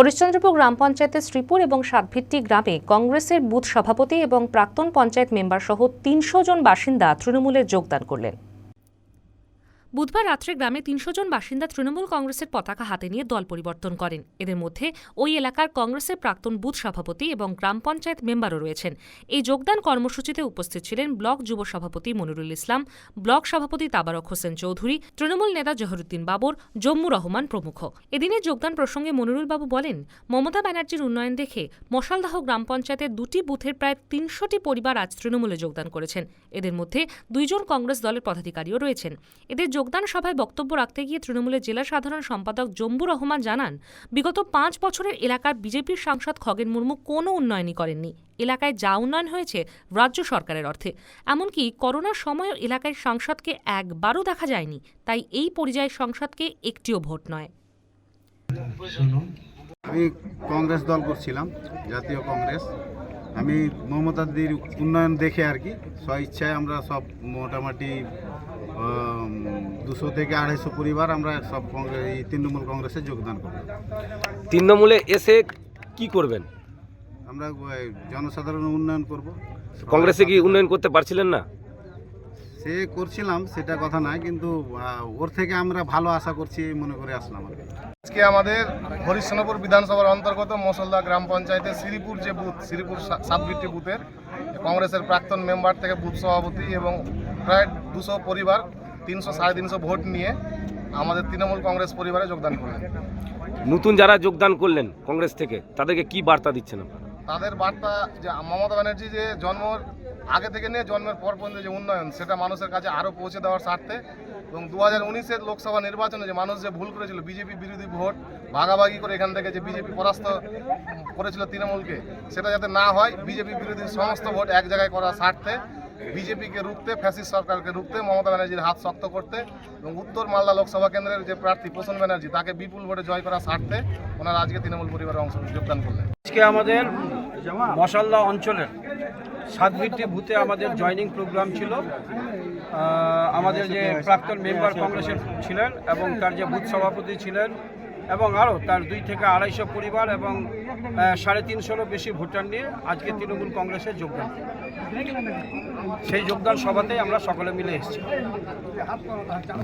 হরিশ্চন্দ্রপুর গ্রাম পঞ্চায়েতের শ্রীপুর এবং সাতভিত্তি গ্রামে কংগ্রেসের বুথ সভাপতি এবং প্রাক্তন পঞ্চায়েত মেম্বার সহ তিনশো জন বাসিন্দা তৃণমূলে যোগদান করলেন। বুধবার রাত্রে গ্রামে তিনশো জন বাসিন্দা তৃণমূল কংগ্রেসের পতাকা হাতে নিয়ে দল পরিবর্তন করেন। এদের মধ্যে ওই এলাকার কংগ্রেসের প্রাক্তন বুথ সভাপতি এবং গ্রাম পঞ্চায়েত মেম্বারও রয়েছেন। এই যোগদান কর্মসূচিতে উপস্থিত ছিলেন ব্লক যুব সভাপতি মনিরুল ইসলাম, ব্লক সভাপতি তাবারক হোসেন চৌধুরী, তৃণমূল নেতা জহরুদ্দিন বাবর, জম্মু রহমান প্রমুখ। এদিনের যোগদান প্রসঙ্গে মনিরুল বাবু বলেন, মমতা ব্যানার্জির উন্নয়ন দেখে মশালদাহ গ্রাম পঞ্চায়েতের দুটি বুথের প্রায় তিনশোটি পরিবার আজ তৃণমূলে যোগদান করেছেন। এদের মধ্যে দুইজন কংগ্রেস দলের পদাধিকারীও রয়েছেন। এদের যোগদান সভায় বক্তব্য রাখতে গিয়ে তৃণমূলের জেলা সাধারণ সম্পাদক জম্বু রহমান জানান বিগত পাঁচ বছরের এলাকার বিজেপির সাংসদ খগেন মুর্মু কোনো উন্নয়নই করেননি। এলাকায় যা উন্নয়ন হয়েছে রাজ্য সরকারের অর্থে। এমনকি করোনার সময়ও এলাকায় সাংসদকে একবারও দেখা যায়নি তাই এই পর্যায়ে সংসদকে একটিও ভোট নয়। আমি কংগ্রেস দল করছিলাম জাতীয় কংগ্রেস। আমি মমতাদির উন্নয়ন দেখে আর কি স্ব ইচ্ছায় আমরা সব মোটামুটি দুশো থেকে আড়াইশো পরিবার আমরা সব কংগ্রেস এই তৃণমূল কংগ্রেসে যোগদান করলাম তৃণমূলে এসে কি করবেন? আমরা ওই, জনসাধারণের উন্নয়ন করব। কংগ্রেসে কি উন্নয়ন করতে পারছিলেন না? সে করছিলাম সেটা কথা নয় কিন্তু ওর থেকে আমরা ভালো আশা করছি মনে করে আসলাম আজকে আমাদের হরিশ্চন্দ্রপুর বিধানসভার অন্তর্গত মশলদা গ্রাম পঞ্চায়েতের শ্রীপুর যে বুথ শ্রীপুর সাবভিটি বুথের কংগ্রেসের প্রাক্তন মেম্বার থেকে বুথ সভাপতি এবং প্রায় দুশো পরিবার তিনশো সাড়ে তিনশো ভোট নিয়ে আমাদের তৃণমূল কংগ্রেস পরিবারে যোগদান করলেন নতুন যারা যোগদান করলেন কংগ্রেস থেকে তাদেরকে কি বার্তা দিচ্ছেন আপনারা? তাদের বার্তা যে মমতা ব্যানার্জি যে জন্মর আগে থেকে নিয়ে জন্মের পর পর্যন্ত যে উন্নয়ন সেটা মানুষের কাছে আরও পৌঁছে দেওয়ার স্বার্থে এবং দু হাজার উনিশের লোকসভা নির্বাচনে যে মানুষ যে ভুল করেছিল বিজেপি বিরোধী ভোট ভাগাভাগি করে এখান থেকে যে বিজেপি পরাস্ত করেছিল তৃণমূলকে সেটা যাতে না হয় বিজেপি বিরোধী সমস্ত ভোট এক জায়গায় করার স্বার্থে বিজেপিকে রুখতে, ফ্যাসিস্ট সরকারকে রুখতে, মমতা ব্যানার্জির হাত শক্ত করতে এবং উত্তর মালদা লোকসভা কেন্দ্রের যে প্রার্থী প্রসন্ন ব্যানার্জি, তাকে বিপুল ভোটে জয় করা স্বার্থে ওনারা আজকে তৃণমূল পরিবারে অংশ যোগদান করলেন। আজকে আমাদের মশাল্লা অঞ্চলের সাতভিত্তি বুথে আমাদের জয়নিং প্রোগ্রাম ছিল। আমাদের যে প্রাক্তন মেম্বার কংগ্রেসের ছিলেন এবং তার যে বুথ সভাপতি ছিলেন এবং আরও তার দুই থেকে আড়াইশো পরিবার এবং সাড়ে তিনশোরও বেশি ভোটার নিয়ে আজকে তৃণমূল কংগ্রেসে যোগদান। সেই যোগদান সভাতেই আমরা সকলে মিলে এসেছি।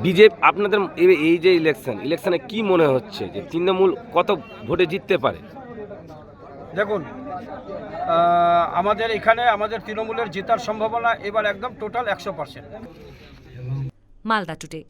বিজেপি আপনাদের এই- এই যে ইলেকশন ইলেকশনে কি মনে হচ্ছে যে তৃণমূল কত ভোটে জিততে পারে? দেখুন আমাদের এখানে আমাদের তৃণমূলের জেতার সম্ভাবনা এবার একদম টোটাল একশো পার্সেন্ট মালদা টুডে